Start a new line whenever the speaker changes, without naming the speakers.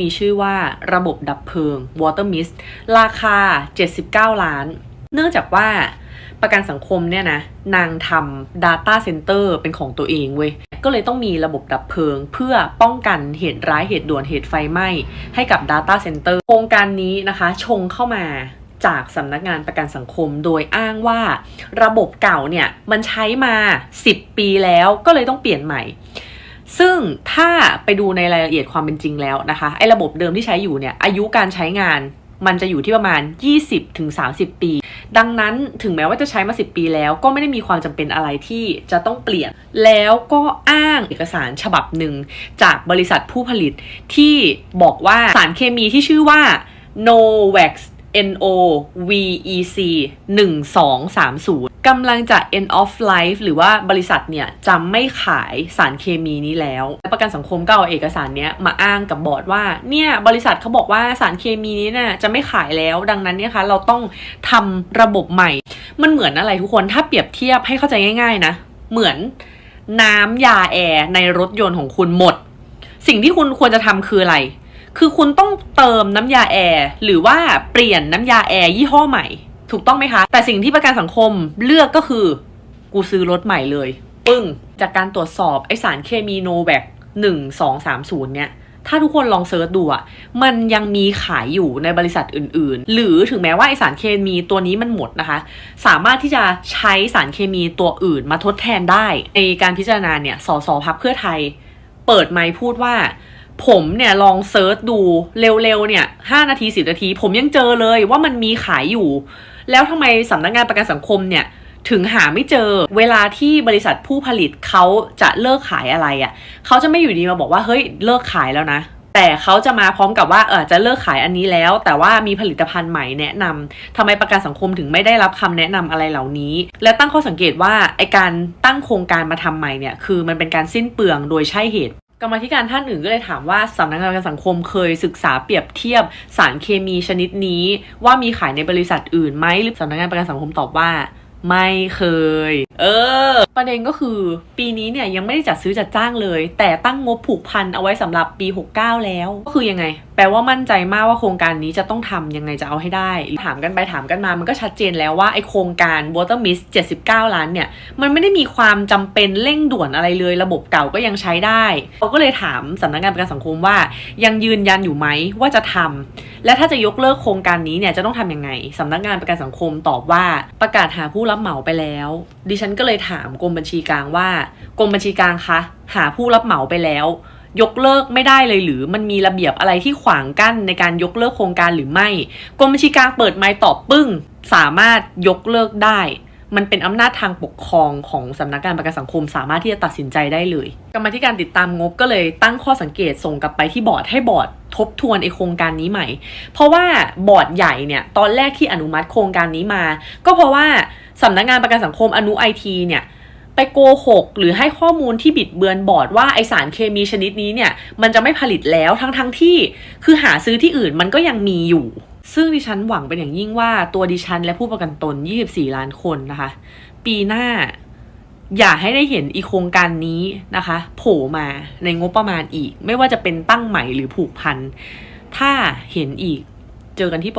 มีชื่อว่าระบบดับเพลิง Water Mist ราคา 79 ล้าน เนื่องจากว่าประกันสังคมเนี่ยนะนางทำ Data Center เป็นของตัวเองเว้ย ก็เลยต้องมีระบบดับเพลิง เพื่อป้องกันเหตุร้ายเหตุด่วนเหตุไฟไหม้ ให้กับ Data Center โครงการนี้นะคะ ชงเข้ามาจากสำนักงานประกันสังคมโดยอ้างว่า ระบบเก่าเนี่ยมันใช้มา 10 ปีแล้วก็เลยต้องเปลี่ยนใหม่ ซึ่งถ้าไปดูในรายละเอียดความเป็นจริงแล้วนะคะ ไอ้ระบบเดิมที่ใช้อยู่เนี่ย อายุการใช้งานมันจะอยู่ที่ประมาณ 20-30 ปี ดังนั้นถึงแม้ว่าจะใช้มา 10 ปีแล้วก็ไม่ได้มีความจำเป็นอะไรที่จะต้องเปลี่ยน แล้วก็อ้างเอกสารฉบับหนึ่ง จากบริษัทผู้ผลิตที่บอกว่าสารเคมีที่ชื่อว่า Novax NOVEC 1230กำลังจะ end of life หรือว่าบริษัทเนี่ยจะไม่ขายสารเคมีนี้แล้วประกันสังคมก็เอาเอกสารเนี้ยมาอ้างกับบอร์ดว่าเนี่ยบริษัทเขาบอกว่าสารเคมีนี้เนี่ยจะไม่ขายแล้ว ดังนั้นเนี่ยคะเราต้องทำระบบใหม่ มันเหมือนอะไรทุกคนถ้าเปรียบเทียบให้เข้าใจง่าย ๆ นะ เหมือนน้ำยาแอร์ในรถยนต์ของคุณหมด สิ่งที่คุณควรจะทำคืออะไร คือคุณต้องเติมน้ำยาแอร์หรือว่าเปลี่ยนน้ำยาแอร์ยี่ห้อใหม่ ถูกต้องไหมคะ แต่สิ่งที่ประกันสังคมเลือกก็คือ กูซื้อรถใหม่เลย ปึ้ง จากการตรวจสอบไอสารเคมีโนแบกหนึ่งสองสามศูนย์เนี่ยถ้าทุกคนลองเซิร์ชดูอะมันยังมีขายอยู่ในบริษัทอื่นๆ หรือถึงแม้ว่าไอสารเคมีตัวนี้มันหมดนะคะ สามารถที่จะใช้สารเคมีตัวอื่นมาทดแทนได้ ในการพิจารณาเนี่ย สสพักเพื่อไทย เปิดไมค์พูดว่า ผมเนี่ยลองเซิร์ชดูเร็วๆเนี่ยห้านาทีสิบนาที ผมยังเจอเลยว่ามันมีขายอยู่ แล้วทำไมสำนักงานประกันสังคมเนี่ยถึงหาไม่เจอเวลาที่บริษัทผู้ผลิตเขาจะเลิกขายอะไรอะ่ะเขาจะไม่อยู่ดีมาบอกว่าเฮ้ยเลิกขายแล้วนะ แต่เขาจะมาพร้อมกับว่าเออจะเลิกขายอันนี้แล้ว แต่ว่ามีผลิตภัณฑ์ใหม่แนะนำทำไมประกันสังคมถึงไม่ได้รับคำแนะนำอะไรเหล่านี้ และตั้งข้อสังเกตว่าไอการตั้งโครงการมาทำใหม่เนี่ยคือมันเป็นการสิ้นเปลืองโดยใช่เหตุ กรรมธิการท่านอื่นก็เลยถามว่าสำนักงานการสังคมเคยศึกษาเปรียบเทียบสารเคมีชนิดนี้ ว่ามีขายในบริษัทอื่นไหมหรือสำนักงานประกันสังคมตอบว่า ไม่เคย เออ ประเด็นก็คือ ปีนี้เนี่ยยังไม่ได้จัดซื้อจัดจ้างเลย แต่ตั้งงบผูกพันเอาไว้สำหรับปี 69 แล้ว ก็คือยังไง ปลว่ามั่นใจมากว่าโครงการนี้จะต้องทำยังไงจะเอาให้ได้ ถามกันไปถามกันมามันก็ชัดเจนแล้วว่าไอโครงการ Water Mist 79 ล้านเนี่ย มันไม่ได้มีความจำเป็นเร่งด่วนอะไรเลย ระบบเก่าก็ยังใช้ได้เขาก็เลยถามสำนักงานประกันสังคมว่า ยังยืนยันอยู่ไหมว่าจะทำและถ้าจะยกเลิกโครงการนี้เนี่ยจะต้องทํำยังไงสำนักงานประกันสังคมตอบว่าประกาศหาผู้รับเหมาไปแล้ว ดิฉันก็เลยถามกรมบัญชีกลางว่ากรมบัญชีกลางคะหาผู้รับเหมาไปแล้ว ยกเลิกไม่ได้เลยหรือมันมีระเบียบอะไรที่ขวางกั้นในการยกเลิกโครงการหรือไม่กรมบัญชีกลางเปิดไมค์ตอบปึ้ง สามารถยกเลิกได้ มันเป็นอำนาจทางปกครองของสำนักงานประกันสังคม สามารถที่จะตัดสินใจได้เลย กรรมาธิการติดตามงบก็เลยตั้งข้อสังเกตส่งกลับไปที่บอร์ดให้บอร์ดทบทวนไอโครงการนี้ใหม่ เพราะว่าบอร์ดใหญ่เนี่ยตอนแรกที่อนุมัติโครงการนี้มา ก็เพราะว่าสำนักงานประกันสังคมอนุไอทีเนี่ย ไปโกหก หรือให้ข้อมูลที่บิดเบือนบอร์ดว่าไอสารเคมีชนิดนี้เนี่ยมันจะไม่ผลิตแล้วทั้งทั้งๆที่ คือหาซื้อที่อื่นมันก็ยังมีอยู่ ซึ่งดิฉันหวังเป็นอย่างยิ่งว่าตัวดิฉันและผู้ประกันตน 24 ล้านคนนะคะ ปีหน้าอย่าให้ได้เห็นอีโครงการนี้นะคะ โผล่มาในงบประมาณอีก ไม่ว่าจะเป็นตั้งใหม่หรือผูกพัน ถ้าเห็นอีกเจอกันที่